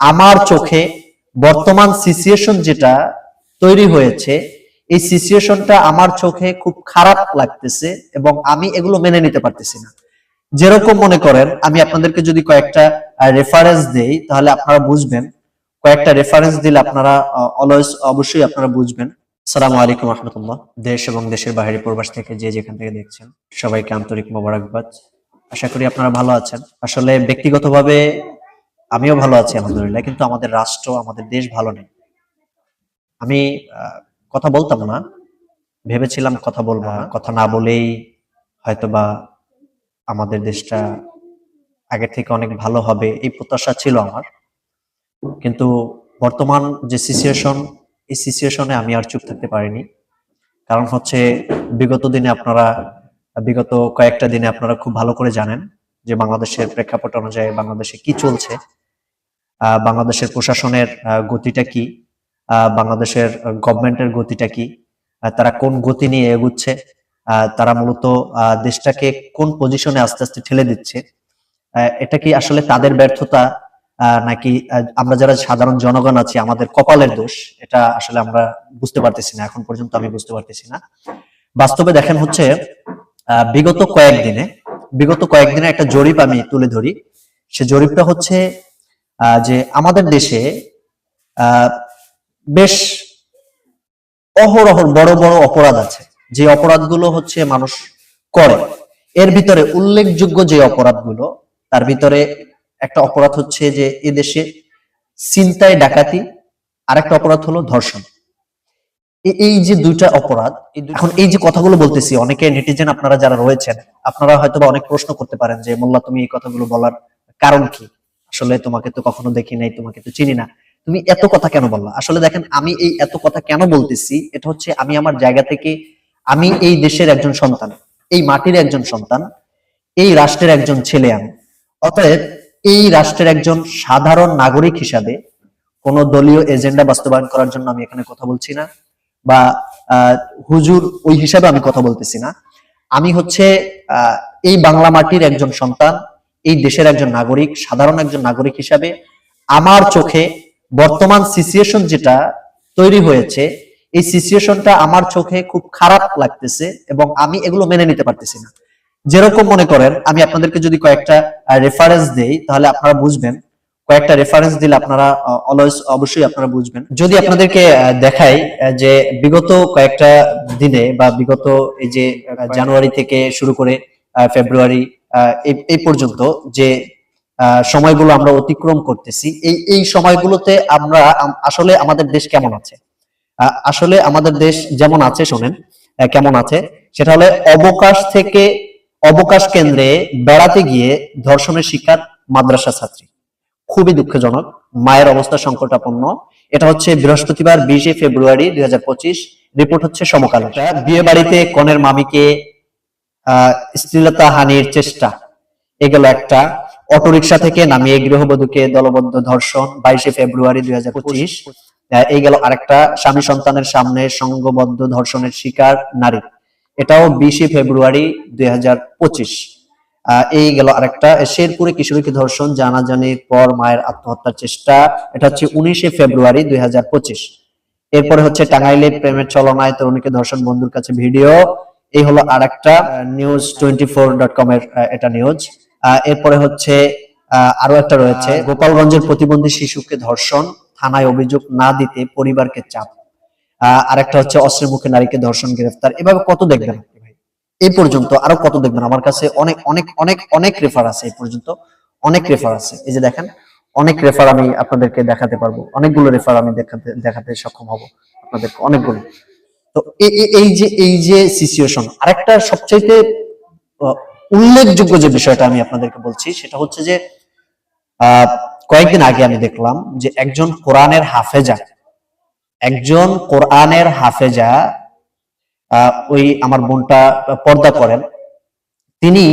আমার চোখে বর্তমান সিচুয়েশন যেটা তৈরি হয়েছে, এই সিচুয়েশনটা আমার চোখে খুব খারাপ লাগতেছে এবং আমি এগুলো মেনে নিতে পারতেছি না। যেরকম মনে করেন, আমি আপনাদেরকে যদি কয়েকটা রেফারেন্স দেই, তাহলে আপনারা বুঝবেন। কয়েকটা রেফারেন্স দিলে আপনারা অলওয়েজ অবশ্যই আপনারা বুঝবেন। আসসালামু আলাইকুম রহমতুল্লাহ। দেশ এবং দেশের বাইরে প্রবাস থেকে যে যেখান থেকে দেখছেন, সবাইকে আন্তরিক মোবারকবাদ। আশা করি আপনারা ভালো আছেন। আসলে ব্যক্তিগতভাবে আমিও ভালো আছি আলহামদুলিল্লাহ কিন্তু আমাদের রাষ্ট্র আমাদের দেশ ভালো নেই। আমি কথা বলতাম না ভেবেছিলাম কথা বলব না কথা না বলেই হয়তোবা আমাদের দেশটা আগে থেকে অনেক ভালো হবে এই প্রত্যাশা ছিল আমার। কিন্তু বর্তমান যে সিচুয়েশন এই সিচুয়েশনে আমি আর চুপ থাকতে পারিনি। কারণ হচ্ছে বিগত দিনে আপনারা বিগত কয়েকটা দিনে আপনারা খুব ভালো করে জানেন যে বাংলাদেশের প্রেক্ষাপট অনুযায়ী বাংলাদেশে কি চলছে। বাংলাদেশের প্রশাসনের গতিটা কি? বাংলাদেশের গভর্নমেন্টের গতিটা কি? তারা কোন গতি নিয়ে এগুচ্ছে? তারা মূলত দেশটাকে কোন পজিশনে আস্তে আস্তে ঠেলে দিচ্ছে? এটা কি আসলে তাদের ব্যর্থতা? নাকি আমরা যারা সাধারণ জনগণ আছি, আমাদের কপালের দোষ? এটা আসলে আমরা বুঝতে পারতেছি না, এখন পর্যন্ত আমি বুঝতে পারতেছি না। বাস্তবে দেখেন হচ্ছে বিগত কয়েকদিনে বিগত কয়েকদিনে একটা জরিপ আমি তুলে ধরি। সে জরিপটা হচ্ছে যে আমাদের দেশে আহ, বেশ অহরহ বড় বড় অপরাধ আছে। যে অপরাধগুলো হচ্ছে মানুষ করে। এর ভিতরে উল্লেখযোগ্য যে অপরাধগুলো তার ভিতরে একটা অপরাধ হচ্ছে যে এদেশে চিন্তায় ডাকাতি। আরেকটা অপরাধ হলো ধর্ষণ। এই যে দুইটা অপরাধ এখন এই যে কথাগুলো বলতেছি অনেকে নেটিজেন আপনারা যারা রয়েছেন আপনারা হয়তো অনেক প্রশ্ন করতে পারেন যে মোল্লা তুমি এই কথাগুলো বলার কারণ কি? আসলে তোমাকে তো কখনো দেখি নাই, তোমাকে তো চিনি না। তুমি এত কথা কেন বললা? আসলে দেখেন, আমি এই এত কথা কেন বলতেছি? এটা হচ্ছে আমি আমার জায়গা থেকে, আমি এই দেশের একজন সন্তান, এই মাটির একজন সন্তান, এই রাষ্ট্রের একজন ছেলে আমি। অতএব এই রাষ্ট্রের একজন সাধারণ নাগরিক হিসাবে কোন দলীয় এজেন্ডা বাস্তবায়ন করার জন্য আমি এখানে কথা বলছি না, বা হুজুর ওই হিসাবে আমি কথা বলতেছি না। আমি হচ্ছে এই বাংলা মাটির একজন সন্তান এই দেশের একজন নাগরিক সাধারণ একজন নাগরিক হিসাবে আমার চোখে বর্তমান সিচুয়েশন যেটা তৈরি হয়েছে এই সিচুয়েশনটা আমার চোখে খুব খারাপ লাগতেছে এবং আমি এগুলো মেনে নিতে পারতেছি না। যেরকম মনে করেন আমি আপনাদেরকে যদি কয়েকটা রেফারেন্স দেই তাহলে আপনারা বুঝবেন। কয়েকটা রেফারেন্স দিলে আপনারা অলওয়েজ অবশ্যই আপনারা বুঝবেন। যদি আপনাদেরকে দেখাই যে বিগত কয়েকটা দিনে বা বিগত এই যে জানুয়ারি থেকে শুরু করে ফেব্রুয়ারি এই- পর্যন্ত যে সময়গুলো আমরা অতিক্রম করতেছি, এই এই সময়গুলোতে আমরা আসলে আমাদের দেশ কেমন আছে? আসলে আমাদের দেশ যেমন আছে, শোনেন কেমন আছে? সেটা হলে অবকাশ থেকে অবকাশ কেন্দ্রে বেড়াতে গিয়ে ধর্ষণের শিকার মাদ্রাসা ছাত্রী। খুবই দুঃখজনক, মায়ের অবস্থা সংকটাপন্ন। এটা হচ্ছে বৃহস্পতিবার বিশে ফেব্রুয়ারি দুই হাজার পঁচিশ, রিপোর্ট হচ্ছে সমকাল। বিয়ে বাড়িতে কনের মামিকে শ্লীলতা হানির চেষ্টা। এগুলো একটা। অটোরিকশা থেকে নামিয়ে গৃহবধূকে দলবদ্ধ ধর্ষণ, বাইশে ফেব্রুয়ারি দুই হাজার পঁচিশ। এই গেল আরেকটা স্বামী সন্তানের সামনে সংঘবদ্ধ ধর্ষণের শিকার নারী। এটাও বিশে ফেব্রুয়ারি দুই হাজার পঁচিশ। এই গেল আরেকটা। শেরপুরে কিশোরীকে ধর্ষণ, জানাজানির পর মায়ের আত্মহত্যার চেষ্টা। এটা হচ্ছে উনিশে ফেব্রুয়ারি দুই হাজার পঁচিশ। এরপরে হচ্ছে টাঙ্গাইলে প্রেমের চলনায় তরুণীকে ধর্ষণ বন্ধুর কাছে ভিডিও। এই হলো আর একটা news twenty four dot com এর এটা নিউজ এরপরে হচ্ছে আরও একটা রয়েছে গোপালগঞ্জের প্রতিবন্ধী শিশুকে ধর্ষণ থানায় অভিযোগ না দিতে পরিবারকে চাপ। আরেকটা হচ্ছে অস্ত্রের মুখে নারীকে ধর্ষণ গ্রেফতার। এভাবে কত দেখবেন? এই পর্যন্ত আরও কত দেখবেন? আমার কাছে অনেক অনেক অনেক অনেক রেফার আছে এই পর্যন্ত। অনেক রেফার আছে। এই যে দেখেন অনেক রেফার আমি আপনাদেরকে দেখাতে পারব। অনেকগুলো রেফার আমি দেখাতে দেখাতে সক্ষম হব আপনাদেরকে। অনেকগুলো। তো এই যে এই যে সিচুয়েশন আরেকটা সবচাইতে উল্লেখযোগ্য যে বিষয়টা আমি আপনাদেরকে বলছি, সেটা হচ্ছে যে কয়েকদিন আগে আমি দেখলাম যে একজন কোরআনের হাফেজা, একজন কোরআনের হাফেজা ওই আমার বোনটা পর্দা করেন। তিনি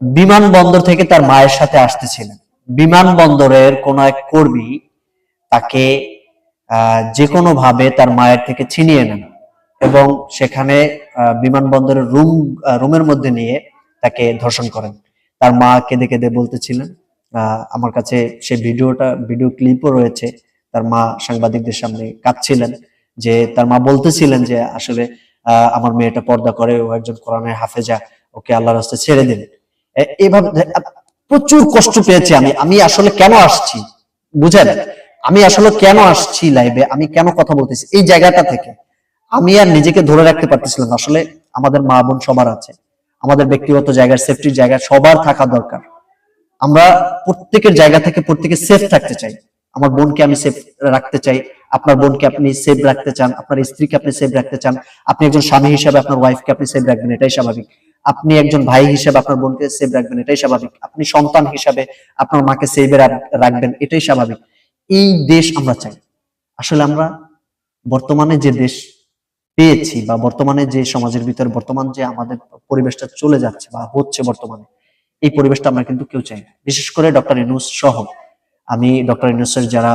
বিমানবন্দর থেকে তার মায়ের সাথে আসতেছিলেন। বিমানবন্দরের কোন এক কর্মী তাকে যে কোনো ভাবে তার মায়ের থেকে ছিনিয়ে নেন এবং সেখানে বিমানবন্দরের রুম রুমের মধ্যে নিয়ে তাকে ধর্ষণ করেন। তার মা কেঁদে কেঁদে বলতেছিলেন আমার কাছে সে ভিডিওটা, ভিডিও ক্লিপও রয়েছে। তার মা সাংবাদিকদের সামনে কাঁদছিলেন যে তার মা বলতেছিলেন যে, আসলে আমার মেয়েটা পর্দা করে, ও একজন কোরআনের হাফেজা, ওকে আল্লাহর রাস্তায় ছেড়ে দিন। এভাবে প্রচুর কষ্ট পেয়েছি আমি। আমি আসলে কেন আসছি? বুঝেন আমি আসলে কেন আসছি লাইভে আমি কেন কথা বলতেছি? এই জায়গাটা থেকে আমি আর নিজেকে ধরে রাখতে পারতেছিলাম। আসলে আমাদের মা বোন সবার আছে। আমাদের ব্যক্তিগত জায়গার সেফটির জায়গা সবার থাকা দরকার। আমরা প্রত্যেকের জায়গা থেকে প্রত্যেকে সেফ থাকতে চাই। আমার বোনকে আমি সেফ রাখতে চাই। আপনার বোনকে আপনি সেফ রাখতে চান। আপনার স্ত্রীকে আপনি সেফ রাখতে চান। আপনি একজন স্বামী হিসাবে আপনার ওয়াইফকে আপনি সেফ রাখবেন, এটাই স্বাভাবিক। আপনি একজন ভাই হিসাবে আপনার বোনকে সেফ রাখবেন, এটাই স্বাভাবিক। আপনি সন্তান হিসাবে আপনার মাকে সেভে রাখবেন, এটাই স্বাভাবিক। এই দেশ আমরা চাই। আসলে আমরা বর্তমানে যে দেশ পেয়েছি বা বর্তমানে যে সমাজের ভিতরে বর্তমান যে আমাদের পরিবেশটা চলে যাচ্ছে বা হচ্ছে বর্তমানে, এই পরিবেশটা আমরা কিন্তু কেউ চাই না। বিশেষ করে ডক্টর ইনুস সহ। আমি ডক্টর ইনুসের যারা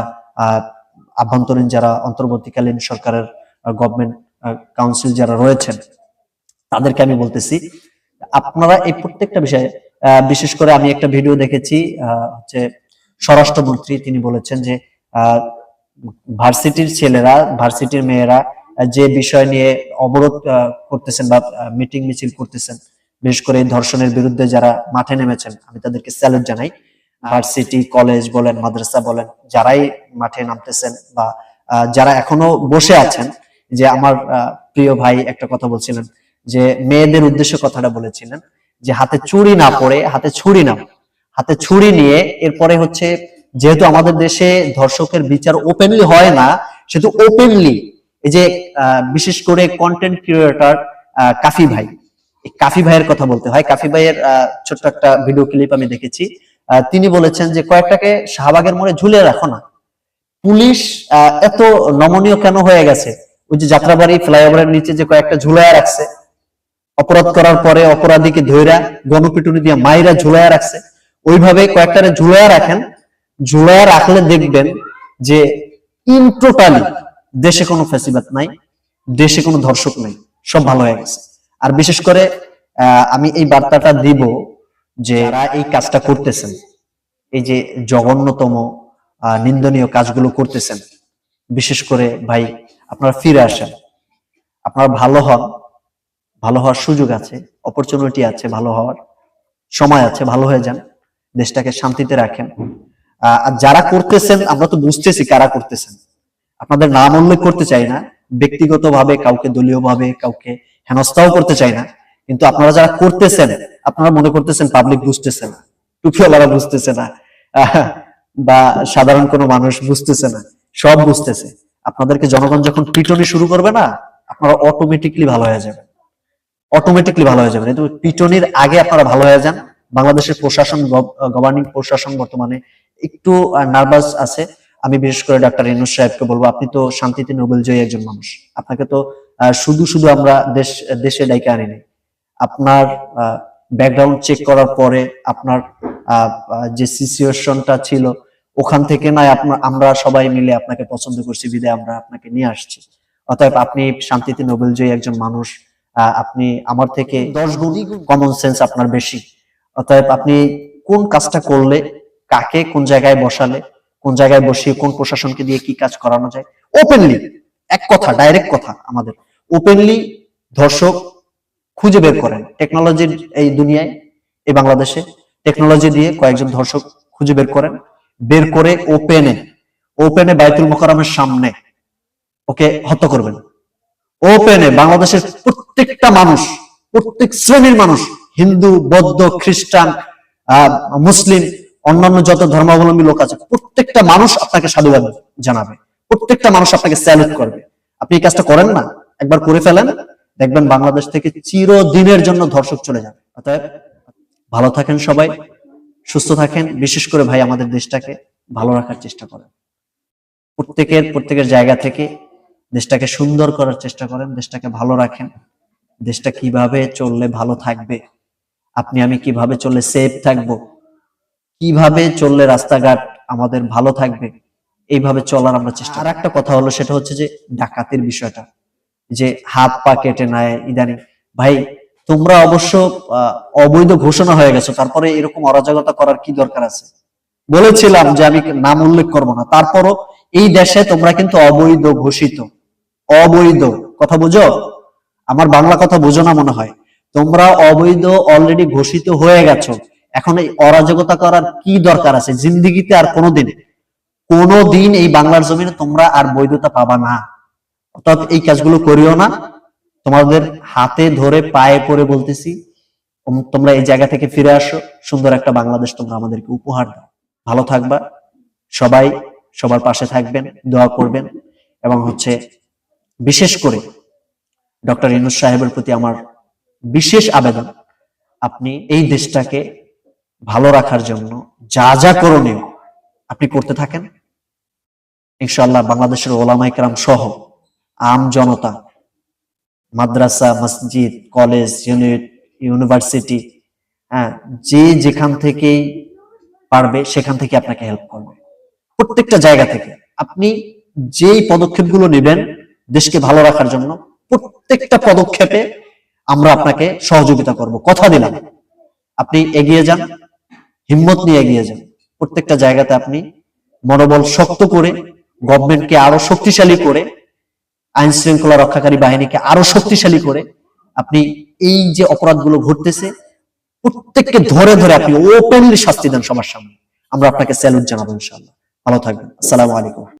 আভ্যন্তরীণ যারা অন্তর্বর্তীকালীন সরকারের গভর্নমেন্ট কাউন্সিল যারা রয়েছেন, তাদেরকে আমি বলতেছি, আপনারা এই প্রত্যেকটা বিষয়ে বিশেষ করে আমি একটা ভিডিও দেখেছি হচ্ছে স্বরাষ্ট্রমন্ত্রী তিনি বলেছেন যে ভার্সিটির ছেলেরা, ভার্সিটির মেয়েরা যে বিষয় নিয়ে অবরোধ করতেছেন বা মিটিং মিছিল করতেছেন, বিশেষ করে ধর্ষণের বিরুদ্ধে যারা মাঠে নেমেছেন, আমি তাদেরকে স্যালুট জানাই। ভার্সিটি, কলেজ বলেন, মাদ্রাসা বলেন, যারাই মাঠে নামতেছেন বা যারা এখনও বসে আছেন, যে আমার প্রিয় ভাই একটা কথা বলছিলেন, যে মেয়েদের উদ্দেশ্যে কথাটা বলেছিলেন, যে হাতে চুরি না পড়ে হাতে ছুরি নাও। হাতে ছুরি নিয়ে এরপরে হচ্ছে যেহেতু আমাদের দেশে ধর্ষকের বিচার ওপেনলি হয় না, সেহেতু ওপেনলি এই যে বিশেষ করে কন্টেন্ট ক্রিয়েটর কাফি ভাই। কাফি ভাইয়ের কথা বলতে হয়। কাফি ভাইয়ের ছোট্ট একটা ভিডিও ক্লিপ আমি দেখেছি। তিনি বলেছেন যে কয়েকটাকে শাহবাগের মোড়ে ঝুলিয়ে রাখো না। পুলিশ এত নমনীয় কেন হয়ে গেছে? ওই যে যাত্রাবাড়ি ফ্লাইওভারের নিচে যে কয়েকটা ঝুলাইয়া রাখছে। অপরাধ করার পরে অপরাধীকে ধৈরা গণপিটুনি দিয়ে মাইরা ঝুলাইয়া রাখছে। ওইভাবে কয়েকটারে ঝুলাইয়া রাখেন। ঝুলাইয়া রাখলে দেখবেন যে ইন টোটালি দেশে কোনো ফ্যাসিবাদ নাই, দেশে কোনো ধর্ষক নাই, সব ভালো হয়ে গেছে। আর বিশেষ করে আমি এই বার্তাটা দিব যে এই কাজটা করতেছেন, এই যে জঘন্যতম নিন্দনীয় কাজগুলো করতেছেন, বিশেষ করে ভাই আপনারা ফিরে আসেন। আপনারা ভালো হন, ভালো হওয়ার সুযোগ আছে অপরচুনিটি আছে, ভালো হওয়ার সময় আছে, ভালো হয়ে যান। দেশটাকে শান্তিতে রাখেন। আর যারা করতেছেন, আমরা তো বুঝতেছি কারা করতেছেন। আপনাদের নাম উল্লেখ করতে চাই না, ব্যক্তিগতভাবে, কাউকে দলীয়ভাবে, কাউকে হেনস্থাও করতে চাই না। কিন্তু আপনারা যারা করতেছেন, আপনারা মনে করতেছেন পাবলিক বুঝতেছে না, টুপিওয়ালারা বুঝতেছে না বা সাধারণ কোনো মানুষ বুঝতেছে না, সব বুঝতেছে। আপনাদেরকে জনগণ যখন পিটনি শুরু করবে না, আপনারা অটোমেটিকলি ভালো হয়ে যাবেন। অটোমেটিকলি ভালো হয়ে যাবেন। কিন্তু পিটনির আগে আপনারা ভালো হয়ে যান বাংলাদেশের প্রশাসন গভর্নিং প্রশাসন বর্তমানে একটু নার্ভাস আছে। আমি বিশেষ করে ডাক্তার ইনুস সাহেবকে বলব আপনি তো শান্তিতে নোবেল জয়ী একজন মানুষ। আপনাকে তো শুধু শুধু আমরা দেশ দেশে ডাইকে আনিনি। আপনার ব্যাকগ্রাউন্ড চেক করার পরে আপনার যে সিচুয়েশনটা ছিল ওখান থেকে নাই আপনার আমরা সবাই মিলে আপনাকে পছন্দ করছি বিদায় আমরা আপনাকে নিয়ে আসছি। অতএব আপনি শান্তিতে নোবেল জয়ী একজন মানুষ আহ, আপনি আমার থেকে দশ গুণ কমন সেন্স আপনার বেশি। অতএব আপনি কোন কাজটা করলে, কাকে, কোন জায়গায় বসালে, কোন জায়গায় বসিয়ে কোন প্রশাসনকে দিয়ে কি কাজ করানো যায়? ওপেনলি এক কথা ডাইরেক্ট কথা আমাদের। ওপেনলি ধর্ষক খুঁজে বের করেন টেকনোলজির এই দুনিয়ায়, এই বাংলাদেশে। টেকনোলজি দিয়ে কয়েকজন ধর্ষক খুঁজে বের করেন, বের করে ওপেনে ওপেনে বাইতুল মোকারমের সামনে, ওকে হত্যা করবেন। ওপেনে বাংলাদেশের প্রত্যেকটা মানুষ, প্রত্যেক শ্রেণির মানুষ হিন্দু, বৌদ্ধ, খ্রিস্টান মুসলিম, অন্যান্য যত ধর্মাবলম্বী লোক আছে, প্রত্যেকটা মানুষ আপনাকে সাধুবাদ জানাবে। প্রত্যেকটা মানুষ আপনাকে স্যালুট করবে। আপনি এই কাজটা করেন না? একবার করে ফেলেন, দেখবেন বাংলাদেশ থেকে চিরদিনের জন্য ধর্ষক চলে যাবে। অতএব, ভালো থাকেন সবাই, সুস্থ থাকেন, বিশেষ করে ভাই আমাদের দেশটাকে ভালো রাখার চেষ্টা করেন। প্রত্যেকের প্রত্যেকের জায়গা থেকে দেশটাকে সুন্দর করার চেষ্টা করেন, দেশটাকে ভালো রাখেন, দেশটা কীভাবে চললে ভালো থাকবে আপনি আমি কীভাবে চললে সেফ থাকব? কীভাবে চললে রাস্তাঘাট আমাদের ভালো থাকবে? এইভাবে চলার আমরা চেষ্টা আর একটা কথা হলো সেটা হচ্ছে যে ডাকাতির বিষয়টা। যে হাত পা কেটে নেয়, ইদানিং। ভাই, তোমরা অবশ্য অবৈধ ঘোষণা হয়ে গেছো, তারপরে এরকম অরাজকতা করার কি দরকার আছে? বলেছিলাম যে আমি নাম উল্লেখ করব না। তারপরও এই দেশে তোমরা কিন্তু অবৈধ ঘোষিত। অবৈধ। কথা বুঝো? আমার বাংলা কথা বুঝো না মনে হয়। তোমরা অবৈধ অলরেডি ঘোষিত হয়ে গেছো। এখন এই অরাজকতা করার কি দরকার আছে? জিন্দিগিতে আর কোনোদিন। কোনোদিন এই বাংলার জমিনে তোমরা আর বৈধতা পাবা না। অর্থাৎ এই কাজগুলো করিও না। তোমাদের হাতে ধরে পায়ে পড়ে বলতেছি তোমরা এই জায়গা থেকে ফিরে আসো। সুন্দর একটা বাংলাদেশ তোমরা আমাদেরকে উপহার দাও। ভালো থাকবা। সবাই সবার পাশে থাকবেন, দোয়া করবেন। এবং হচ্ছে, বিশেষ করে ডক্টর ইনুস সাহেবের প্রতি আমার বিশেষ আবেদন। আপনি এই দেশটাকে ভালো রাখার জন্য যা যা করণীয় আপনি করতে থাকেন। ইনশাআল্লাহ বাংলাদেশের ওলামাই কেরাম সহ আম জনতা, মাদ্রাসা, মসজিদ, কলেজ ইউনি- ইউনিভার্সিটি হ্যাঁ যে যেখান থেকেই পারবে সেখান থেকে আপনাকে হেল্প করবে। প্রত্যেকটা জায়গা থেকে। আপনি যেই পদক্ষেপগুলো নেবেন দেশকে ভালো রাখার জন্য প্রত্যেকটা পদক্ষেপে আমরা আপনাকে সহযোগিতা করব। কথা দিলাম। আপনি এগিয়ে যান, হিম্মত নিয়ে এগিয়ে যান। প্রত্যেকটা জায়গাতে আপনি মনোবল শক্ত করে, গভর্নমেন্টকে আরও শক্তিশালী করে, আইন শৃঙ্খলা রক্ষাকারী বাহিনীকে আরও শক্তিশালী করে আপনি এই যে অপরাধগুলো ঘটতেছে, প্রত্যেককে ধরে ধরে আপনি ওপেনলি শাস্তি দেন সবার সামনে। আমরা আপনাকে স্যালুট জানাব ইনশাআল্লাহ। ভালো থাকবেন। আসসালামু আলাইকুম।